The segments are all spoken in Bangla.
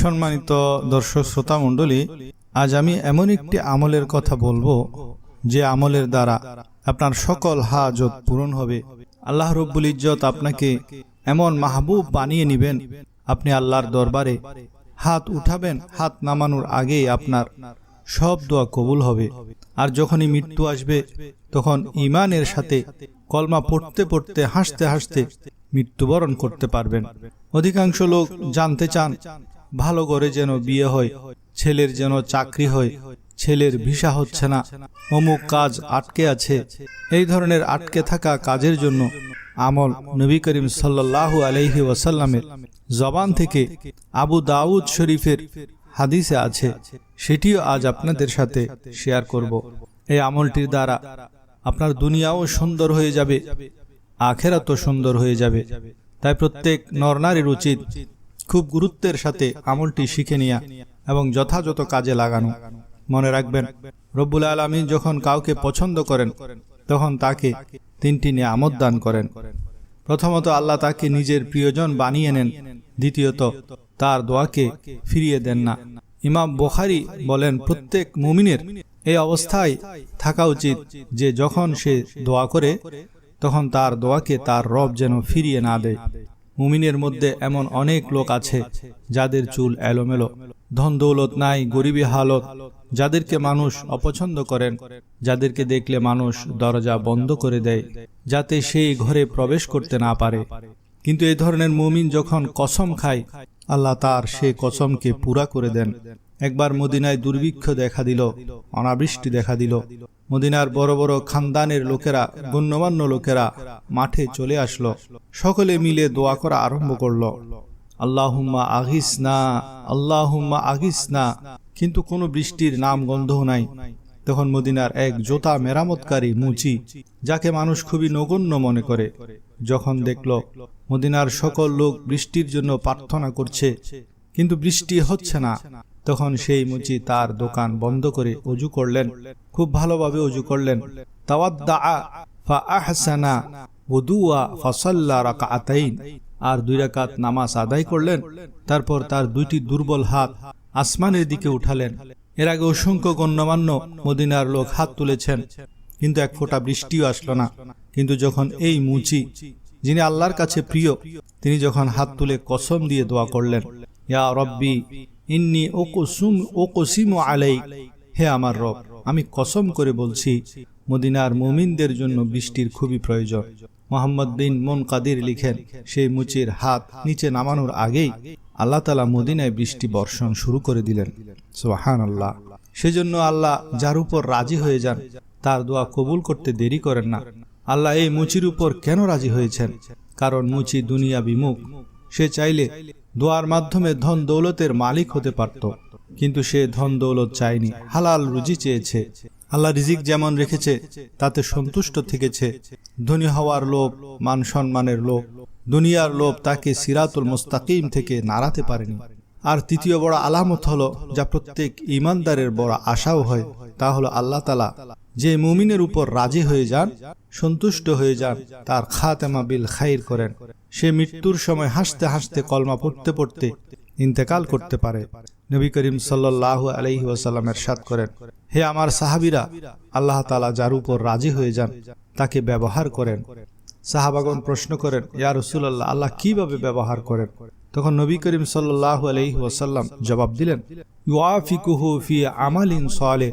সম্মানিত দর্শক শ্রোতা মণ্ডলী, আজ আমি এমন একটি আমলের কথা বলব, যে আমলের দ্বারা আপনার সকল হাজত পূরণ হবে। আল্লাহ রব্বুল ইজ্জত আপনাকে এমন মাহবুব বানিয়ে নেবেন, আপনি আল্লাহর দরবারে হাত উঠাবেন, হাত নামানোর আগেই আপনার সব দোয়া কবুল হবে। আর যখনই মৃত্যু আসবে, তখন ইমানের সাথে কলমা পড়তে পড়তে, হাসতে হাসতে মৃত্যুবরণ করতে পারবেন। অধিকাংশ লোক জানতে চান ভালো করে যেন বিয়ে হয়, ছেলের যেন চাকরি হয়, ছেলের ভিসা হচ্ছে না, অমুক কাজ আটকে আছে। এই ধরনের আটকে থাকা কাজের জন্য আমল নবী করিম সাল্লাল্লাহু আলহি ওয়াসাল্লামের জবান থেকে আবু দাউদ শরীফের হাদিসে আছে। সেটিও আজ আপনাদের সাথে শেয়ার করব। এই আমলটির দ্বারা আপনার দুনিয়াও সুন্দর হয়ে যাবে, আখেরাতও সুন্দর হয়ে যাবে। তাই প্রত্যেক নরনারীর উচিত খুব গুরুত্বের সাথে আমলটি শিখে নেয়া এবং যথাযথ কাজে লাগানো। মনে রাখবেন, রব্বুল আলমী যখন কাউকে পছন্দ করেন, তখন তাকে তিনটি নিয়ামত দান করেন। প্রথমত, আল্লাহ তাকে নিজের প্রিয়জন বানিয়ে নেন। দ্বিতীয়ত, তার দোয়াকে ফিরিয়ে দেন না। ইমাম বোখারি বলেন, প্রত্যেক মুমিনের এই অবস্থায় থাকা উচিত যে যখন সে দোয়া করে, তখন তার দোয়াকে তার রব যেন ফিরিয়ে না দেয়। মুমিনের মধ্যে এমন অনেক লোক আছে যাদের চুল এলোমেলো। ধন দৌলত নাই গরিবী হালত। যাদেরকে মানুষ অপছন্দ করেন যাদেরকে দেখলে মানুষ দরজা বন্ধ করে দেয় যাতে সেই ঘরে প্রবেশ করতে না পারে। কিন্তু এই ধরনের মুমিন যখন কসম খায় আল্লাহ তার সে কসমকে পুরা করে দেন। একবার মদিনায় দুর্ভিক্ষ দেখা দিল অনাবৃষ্টি দেখা দিল। মদিনার বড় বড় খানদানের লোকেরা, গণ্যমান্য লোকেরা মাঠে চলে আসলো। সকলে মিলে দোয়া করা আরম্ভ করল। আল্লাহুম্মা আগিস না আল্লাহুম্মা আগিস না কিন্তু কোনো বৃষ্টির নাম গন্ধও নাই। তখন মদিনার এক জোতা মেরামতকারী মুচি, যাকে মানুষ খুবই নগণ্য মনে করে, যখন দেখল মদিনার সকল লোক বৃষ্টির জন্য প্রার্থনা করছে, কিন্তু বৃষ্টি হচ্ছে না। তখন সেই মুচি তার দোকান বন্ধ করে অজু করলেন। খুব ভালোভাবে অজু করলেন। আর দুই রাকাত নামাজ আদায় করলেন। তারপর তার দুইটি দুর্বল হাত আসমানের দিকে উঠালেন। এর আগে অসংখ্য গণ্যমান্য মদিনার লোক হাত তুলেছেন। কিন্তু এক ফোঁটা বৃষ্টিও আসলো না। কিন্তু যখন এই মুচি, যিনি আল্লাহর কাছে প্রিয়, তিনি যখন হাত তুলে কসম দিয়ে দোয়া করলেন, ইয়া রব্বি ইন্নি ওকুসুম, ওকুসিম আলাই। হে আমার রব, আমি কসম করে বলছি, মদিনার মুমিনদের জন্য বৃষ্টির খুবই প্রয়োজন। মোহাম্মদ বিন মন কাদির লিখেন, সেই মুচির হাত নিচে নামানোর আগেই আল্লাহ তালা মদিনায় বৃষ্টি বর্ষণ শুরু করে দিলেন। সোহান আল্লাহ সেজন্য আল্লাহ যার উপর রাজি হয়ে যান, তার দোয়া কবুল করতে দেরি করেন না। আল্লাহ এই মুচির উপর কেন রাজি হয়েছেন? কারণ মুচি দুনিয়া বিমুখ সে চাইলে দোয়ার মাধ্যমে ধন দৌলতের মালিক হতে পারত। কিন্তু সে ধন দৌলত চায়নি, হালাল রুজি চেয়েছে। আল্লাহ রিজিক যেমন রেখেছে, তাতে সন্তুষ্ট থেকেছে। ধনী হওয়ার লোভ, মান সম্মানের লোভ, দুনিয়ার লোভ তাকে সিরাতুল মুস্তাকিম থেকে নাড়াতে পারেনি। আর তৃতীয় বড় আলামত হলো, যা প্রত্যেক ইমানদারের বড় আশাও হয়, তা হলো আল্লাহ তালা যে মুমিনের উপর রাজি হয়ে যান, সন্তুষ্ট হয়ে যান, তার খাতেমা বিল খাইর করেন। সে মৃত্যুর সময় হাসতে হাসতে কলমা পড়তে পড়তে ইন্তেকাল করতে পারে। নবী করিম সাল্লাহ আলহি ওয়াসাল্লামের সাত করেন, হে আমার সাহাবিরা, আল্লাহ তালা যার উপর রাজি হয়ে যান, তাকে ব্যবহার করেন। সাহাবাগন প্রশ্ন করেন, ইয়া রসুল্লাহ আল্লাহ কীভাবে ব্যবহার করেন? তখন নবী করিম সাল্লাহ আলহি ওয়াসাল্লাম জবাব দিলেন, ইউআফিকুহু ফি আমালিন সালে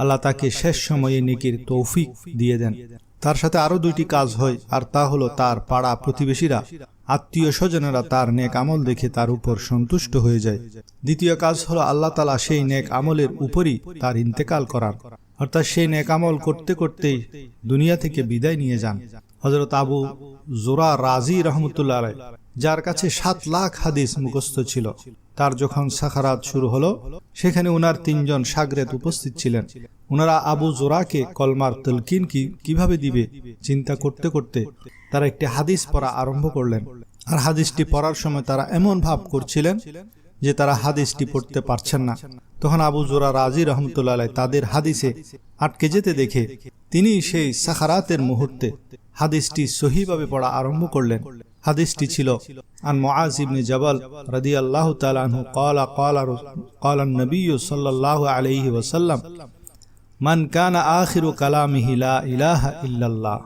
আল্লাহ তাকে শেষ সময়ে নিকির তৌফিক দিয়ে দেন। তার সাথে আরও দুইটি কাজ হয়, আর তা হলো তার পাড়া প্রতিবেশীরা, আত্মীয় স্বজনেরা তার নেক আমল দেখে তার উপর সন্তুষ্ট হয়ে যায়। দ্বিতীয় কাজ হলো আল্লাহ তালা সেই নেক আমলের উপরই তার ইন্তেকাল করার অর্থাৎ সেই নেক আমল করতে করতেই দুনিয়া থেকে বিদায় নিয়ে যান। হজরত আবু জোরা রাজি রহমতুল্লাহ যার কাছে সাত লাখ হাদিস মুখস্থ ছিল। তার যখন সাখারাত শুরু হলো, সেখানে উনার তিনজন সাগরেত উপস্থিত ছিলেন। উনারা আবু জোরাকে কলমার তলকিন কি, কীভাবে দিবে, চিন্তা করতে করতে তারা একটি হাদিস পড়া আরম্ভ করলেন। আর হাদিসটি পড়ার সময় তারা এমন ভাব করছিলেন যে তারা হাদিসটি পড়তে পারছেন না। তখন আবু জোরা রাজি রহমতুল্লাহ তাদের হাদিসে আটকে যেতে দেখে তিনি সেই সাখারাতের মুহূর্তে হাদিসটি সহিভাবে পড়া আরম্ভ করলেন। হাদিসটি ছিল। আন মুআজ ইবনে জবল রাদিয়াল্লাহু তাআলা আনহু ক্বালা ক্বালা ক্বালা নবী সাল্লাল্লাহু আলাইহি ওয়াসাল্লাম, মান কানা আখিরু কালামিহি লা ইলাহা ইল্লাল্লাহ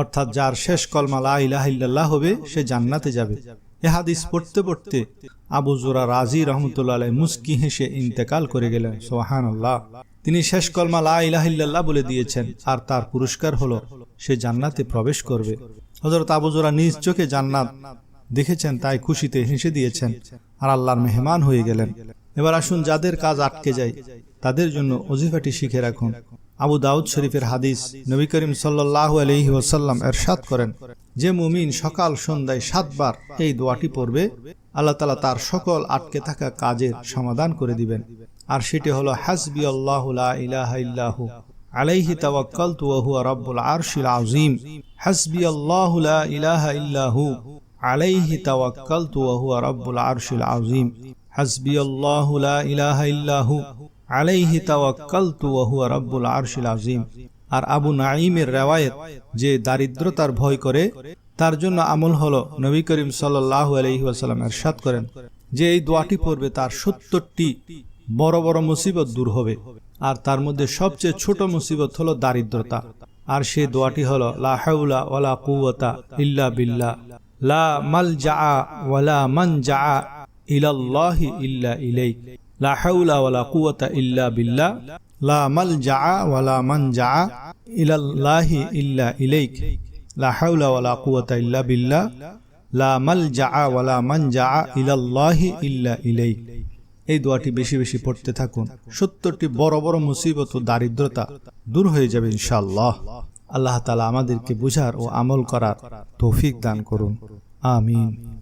অর্থাৎ যার শেষ কলমা লা ইলাহা ইল্লাল্লাহ হবে, সে জান্নাতে যাবে। এ হাদিস পড়তে পড়তে আবু জুরা রাজি রহমতুল্লাহ মুসকি হেসে ইন্তেকাল করে গেলেন। সোহান আল্লাহ তিনি শেষ কলমা লা ইলাহিল্লাহ বলে দিয়েছেন, আর তার পুরস্কার হলো, সে জান্নাতে প্রবেশ করবে। হজরত আবু জোরা নিজ চোখে জান্নাত দেখেছেন, তাই খুশিতে হেসে দিয়েছেন আর আল্লাহর মেহমান হয়ে গেলেন। এবার আসুন যাদের কাজ আটকে যায়, তাদের জন্য অজিফাটি শিখে রাখুন। আবু দাউদ শরীফের হাদিস নবী করিম সাল্লাহ আলহি ওসাল্লাম এরশাদ করেন, যে মুমিন সকাল সন্ধ্যায় সাতবার এই দোয়াটি পড়বে, আল্লাহ তালা তার সকল আটকে থাকা কাজের সমাধান করে দিবেন। আর সেটি হলো, হাসবি আল্লাহ ইলাহা ইল্লাহু, আলাইহি তাওয়াক্কালতু ওয়া হুয়া রাব্বুল আরশিল আযীম। হাসবি আল্লাহ ইহু আলাইহি তাওয়াক্কালতু ওয়া হুয়া রাব্বুল আরশিল আযীম। হাসবি আল্লাহুলা ইলাহা ইল্লাহু আলাইহি তাওয়াক্কালতু ওয়া হুয়া রাব্বুল আরশিল আযীম। আর আবু নাঈমের রেওয়ায়েত যে দারিদ্রতার ভয় করে, তার জন্য আমল হলো নবী করিম সাল্লাল্লাহু আলাইহি ওয়াসাল্লাম ارشاد করেন যে এই দোয়াটি পড়বে তার সত্তরটি বড় বড় মুসিবত দূর হবে। আর তার মধ্যে সবচেয়ে ছোট মুসিবত হলো দারিদ্রতা। আর সেই দোয়াটি হলো, লা হাওলা ওয়ালা ইল্লা বিল্লাহ। লা মালজা ওয়ালা মানজা ইলাল্লাহি ইল্লা ইলাইক। লা হাওলা ওয়ালা ইল্লা বিল্লাহ। লা মালজা ওয়ালা মানজা ইলাল্লাহি ইল্লা ইলাইক। লা হাওলা ওয়ালা ইল্লা বিল্লাহ। লা মালজা ওয়ালা মানজা ইলাল্লাহি ইল্লা ইলাইক। এই দোয়াটি বেশি বেশি পড়তে থাকুন। সত্তরটি বড় বড় মুসিবত ও দারিদ্রতা দূর হয়ে যাবে ইনশাআল্লাহ। আল্লাহ তালা আমাদেরকে বুঝার ও আমল করার তৌফিক দান করুন। আমিন।